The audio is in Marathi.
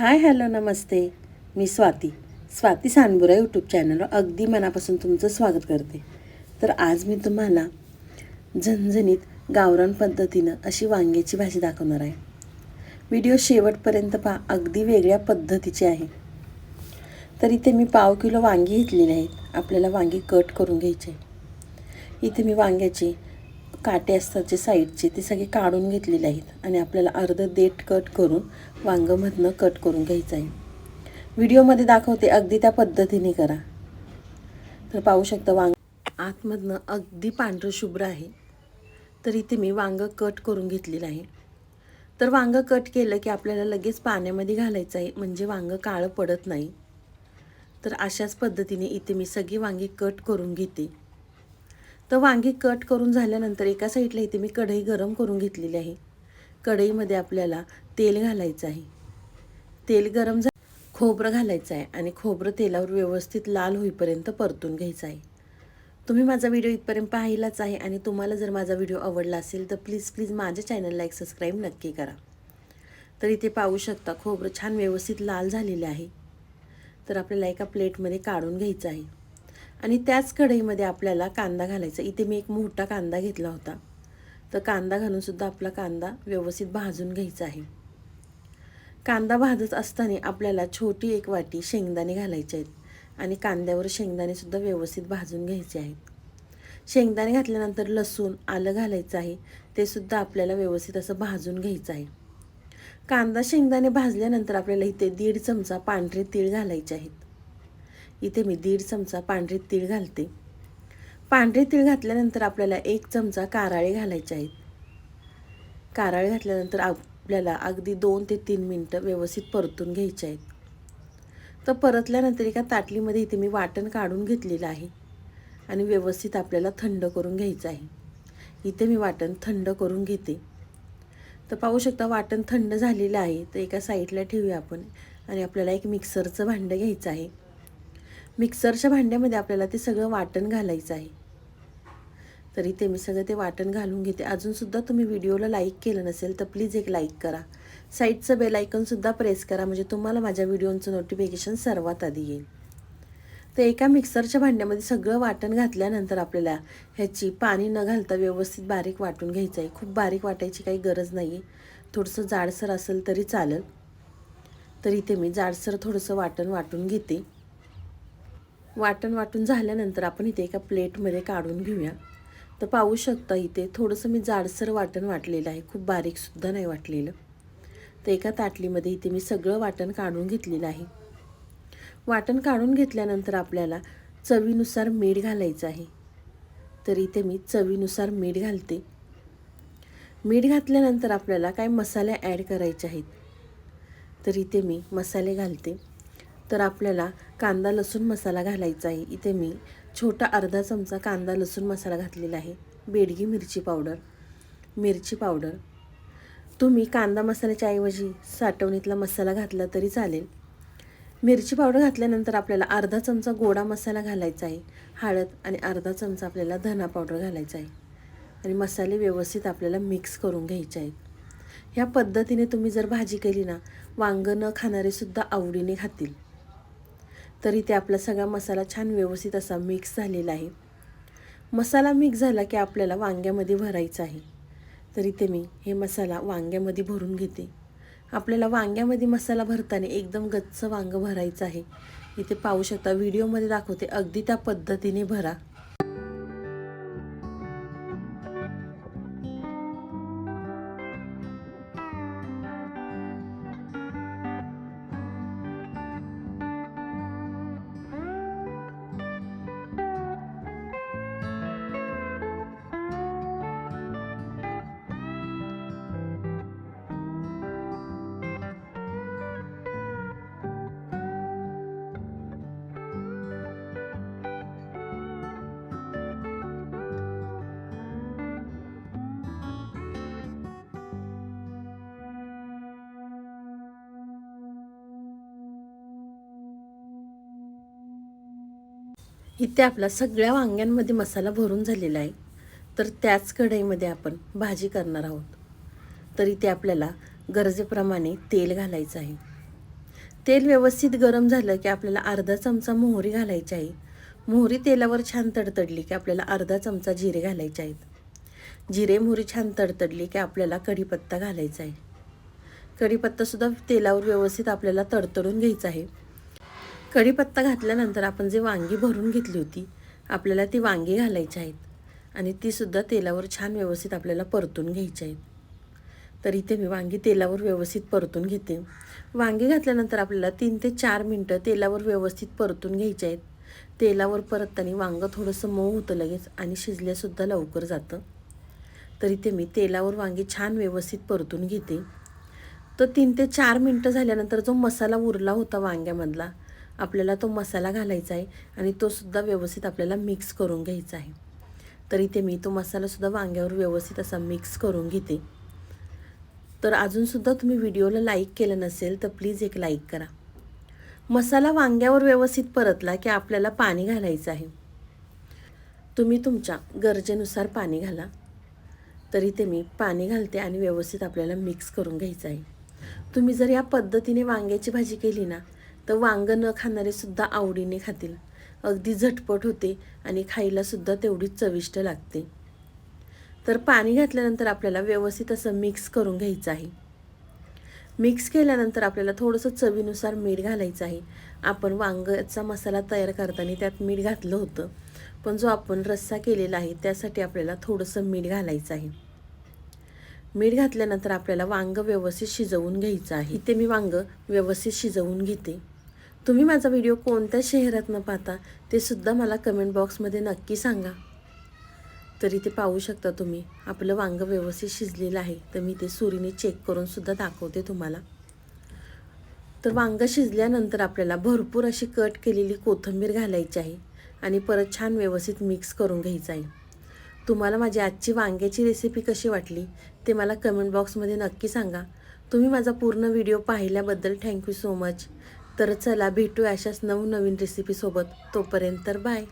हाय हॅलो नमस्ते. मी स्वाती. स्वाती सानबुरा यूट्यूब चॅनलवर अगदी मनापासून तुमचं स्वागत करते. तर आज मी तुम्हाला झणझणीत गावरान पद्धतीनं अशी वांग्याची भाजी दाखवणार आहे. व्हिडिओ शेवटपर्यंत पहा अगदी वेगळ्या पद्धतीची आहे. तर इथे मी पाव किलो वांगी घेतलेली आहेत. आपल्याला वांगी कट करून घ्यायचे इथे मी वांग्याची काटे असतात जे साईडचे ते सगळे काढून घेतलेले आहेत आणि आपल्याला अर्ध देठ कट करून वांगमधनं कट करून घ्यायचं आहे. व्हिडिओमध्ये दाखवते अगदी त्या पद्धतीने करा. तर पाहू शकता वांग आतमधनं अगदी पांढरं शुभ्र आहे. तर इथे मी वांग कट करून घेतलेलं आहे. तर वांग कट केलं की आपल्याला लगेच पाण्यामध्ये घालायचं आहे म्हणजे वांग काळं पडत नाही. तर अशाच पद्धतीने इथे मी सगळी वांगी कट करून घेते. तर वांगी कट करून झाल्यानंतर एका साईडला इथे मी कढई गरम करून घेतलेली आहे. कढईमध्ये आपल्याला तेल घालायचं आहे. तेल गरम झा खोबरं घालायचं आहे आणि खोबरं तेलावर व्यवस्थित लाल होईपर्यंत परतून घ्यायचं आहे. तुम्ही माझा व्हिडिओ इथपर्यंत पाहिलाच आहे आणि तुम्हाला जर माझा व्हिडिओ आवडला असेल तर प्लीज प्लीज माझ्या चॅनलला एक सबस्क्राईब नक्की करा. तर इथे पाहू शकता खोबरं छान व्यवस्थित लाल झालेलं आहे. तर आपल्याला एका प्लेटमध्ये काढून घ्यायचं आहे. आणि त्याच कढईमध्ये आपल्याला कांदा घालायचा. इथे मी एक मोठा कांदा घेतला होता. तर कांदा घालूनसुद्धा आपला कांदा व्यवस्थित भाजून घ्यायचा आहे. कांदा भाजत असताना आपल्याला छोटी एक वाटी शेंगदाणे घालायचे आहेत आणि कांद्यावर शेंगदाणेसुद्धा व्यवस्थित भाजून घ्यायचे आहेत. शेंगदाणे घातल्यानंतर लसूण आलं घालायचं आहे. ते सुद्धा आपल्याला व्यवस्थित असं भाजून घ्यायचं आहे. कांदा शेंगदाणे भाजल्यानंतर आपल्याला इथे दीड चमचा पांढरे तीळ घालायचे आहेत. इथे मी दीड चमचा पांढरे तीळ घालते. पांढरे तीळ घातल्यानंतर आपल्याला एक चमचा काराळे घालायचे आहेत. काराळे घातल्यानंतर आपल्याला अगदी दोन ते तीन मिनटं व्यवस्थित परतून घ्यायचे आहेत. तर परतल्यानंतर एका ताटलीमध्ये इथे मी वाटण काढून घेतलेलं आहे आणि व्यवस्थित आपल्याला थंड करून घ्यायचं आहे. इथे मी वाटण थंड करून घेते. तर पाहू शकता वाटण थंड झालेलं आहे. तर एका साईडला ठेवूया आपण आणि आपल्याला एक मिक्सरचं भांडं घ्यायचं आहे. मिक्सरच्या भांड्यामध्ये आपल्याला ते सगळं वाटण घालायचं आहे. तर इथे मी सगळं ते वाटण घालून घेते. अजूनसुद्धा तुम्ही व्हिडिओला लाईक केलं नसेल तर प्लीज एक लाईक करा. साईडचं बेल आयकनसुद्धा प्रेस करा म्हणजे तुम्हाला माझ्या व्हिडिओचं नोटिफिकेशन सर्वात आधी येईल. तर एका मिक्सरच्या भांड्यामध्ये सगळं वाटण घातल्यानंतर आपल्याला ह्याची पाणी न घालता व्यवस्थित बारीक वाटून घ्यायचं आहे. खूप बारीक वाटायची काही गरज नाही आहे थोडंसं जाडसर असेल तरी चालेल. तर इथे मी जाडसर थोडंसं वाटण वाटून घेते. वाटण वाटून झाल्यानंतर आपण इथे एका प्लेटमध्ये काढून घेऊया. तर पाहू शकता इथे थोडंसं मी जाडसर वाटण वाटलेलं आहे. खूप बारीकसुद्धा नाही वाटलेलं. तर एका ताटलीमध्ये इथे मी सगळं वाटण काढून घेतलेलं आहे. वाटण काढून घेतल्यानंतर आपल्याला चवीनुसार मीठ घालायचं आहे. तर इथे मी चवीनुसार मीठ घालते. मीठ घातल्यानंतर आपल्याला काय मसाले ॲड करायचे आहेत? तर इथे मी मसाले घालते. तर आपल्याला कांदा लसूण मसाला घालायचा आहे. इथे मी छोटा अर्धा चमचा कांदा लसूण मसाला घातलेला आहे. बेडगी मिरची पावडर. मिरची पावडर. तुम्ही कांदा मसाल्याच्या ऐवजी साठवणीतला मसाला घातला तरी चालेल. मिरची पावडर घातल्यानंतर आपल्याला अर्धा चमचा गोडा मसाला घालायचा आहे. हळद आणि अर्धा चमचा आपल्याला धना पावडर घालायचा आहे. आणि मसाले व्यवस्थित आपल्याला मिक्स करून घ्यायचे आहेत. ह्या पद्धतीने तुम्ही जर भाजी केली ना वांगं न खाणारेसुद्धा आवडीने खातील. तर इथे आपला सगळा मसाला छान व्यवस्थित असा मिक्स झालेला आहे. मसाला मिक्स झाला की आपल्याला वांग्यामध्ये भरायचा आहे. तर इथे मी हे मसाला वांग्यामध्ये भरून घेते. आपल्याला वांग्यामध्ये मसाला भरताना एकदम गच्च वांगं भरायचं आहे. इथे पाहू शकता व्हिडिओमध्ये दाखवते अगदी त्या पद्धतीने भरा. इथे आपला सगळ्या वांग्यांमध्ये मसाला भरून झालेला आहे. तर त्याच कढईमध्ये आपण भाजी करणार आहोत. तर इथे आपल्याला गरजेप्रमाणे तेल घालायचं आहे. तेल व्यवस्थित गरम झालं की आपल्याला अर्धा चमचा मोहरी घालायची आहे. मोहरी तेलावर छान तडतडली की आपल्याला अर्धा चमचा जिरे घालायचे आहेत. जिरे मोहरी छान तडतडली की आपल्याला कढीपत्ता घालायचा आहे. कढीपत्तासुद्धा तेलावर व्यवस्थित आपल्याला तडतडून घ्यायचा आहे. कढीपत्ता घातल्यानंतर आपण जे वांगी भरून घेतली होती आपल्याला ती वांगी घालायची आहेत. आणि तीसुद्धा तेलावर छान व्यवस्थित आपल्याला परतून घ्यायची आहेत. तर इथे मी वांगी तेलावर व्यवस्थित परतून घेते. वांगी घातल्यानंतर आपल्याला तीन ते चार मिनटं तेलावर व्यवस्थित परतून घ्यायचे आहेत. तेलावर परतताना वांगं थोडंसं मऊ होतं लगेच आणि शिजल्यासुद्धा लवकर जातं. तर इथे मी तेलावर वांगी छान व्यवस्थित परतून घेते. तर तीन ते चार मिनटं झाल्यानंतर जो मसाला उरला होता वांग्यामधला आपल्याला तो मसाला घालायचा आहे आणि तो सुद्धा व्यवस्थित आपल्याला मिक्स करून घ्यायचा आहे. तर इथे मी तो मसालासुद्धा वांग्यावर व्यवस्थित असा मिक्स करून घेते. तर अजूनसुद्धा तुम्ही व्हिडिओला लाईक केलं नसेल तर प्लीज एक लाईक करा. मसाला वांग्यावर व्यवस्थित परतला की आपल्याला पाणी घालायचं आहे. तुम्ही तुमच्या गरजेनुसार पाणी घाला. तरी ते मी पाणी घालते आणि व्यवस्थित आपल्याला मिक्स करून घ्यायचं आहे. तुम्ही जर या पद्धतीने वांग्याची भाजी केली ना तर वांगं न खाणारे सुद्धा आवडीने खातील. अगदी झटपट होते आणि खायलासुद्धा तेवढीच चविष्ट लागते. तर पाणी घातल्यानंतर आपल्याला व्यवस्थित असं मिक्स करून घ्यायचं आहे. मिक्स केल्यानंतर आपल्याला थोडंसं चवीनुसार मीठ घालायचं आहे. आपण वांग्याचा मसाला तयार करताना त्यात मीठ घातलं होतं. पण जो आपण रस्सा केलेला आहे त्यासाठी आपल्याला थोडंसं मीठ घालायचं आहे. मीठ घातल्यानंतर आपल्याला वांगं व्यवस्थित शिजवून घ्यायचं आहे. इथे मी वांगं व्यवस्थित शिजवून घेते. तुम्ही माझा व्हिडिओ कोणत्या शहरातनं पाहता ते सुद्धा मला कमेंट बॉक्समध्ये नक्की सांगा. तर इथे पाहू शकता तुम्ही. आपलं वांगं व्यवस्थित शिजलेलं आहे तर मी ते सुरीने चेक करून सुद्धा दाखवते तुम्हाला. तर वांगं शिजल्यानंतर आपल्याला भरपूर अशी कट केलेली कोथिंबीर घालायची आहे आणि परत छान व्यवस्थित मिक्स करून घ्यायचं आहे. तुम्हाला माझी आजची वांग्याची रेसिपी कशी वाटली ते मला कमेंट बॉक्समध्ये नक्की सांगा. तुम्ही माझा पूर्ण व्हिडिओ पाहिल्याबद्दल थँक्यू सो मच तर चला भेटू अशाच नवनवीन रेसिपीसोबत तोपर्यंत तर बाय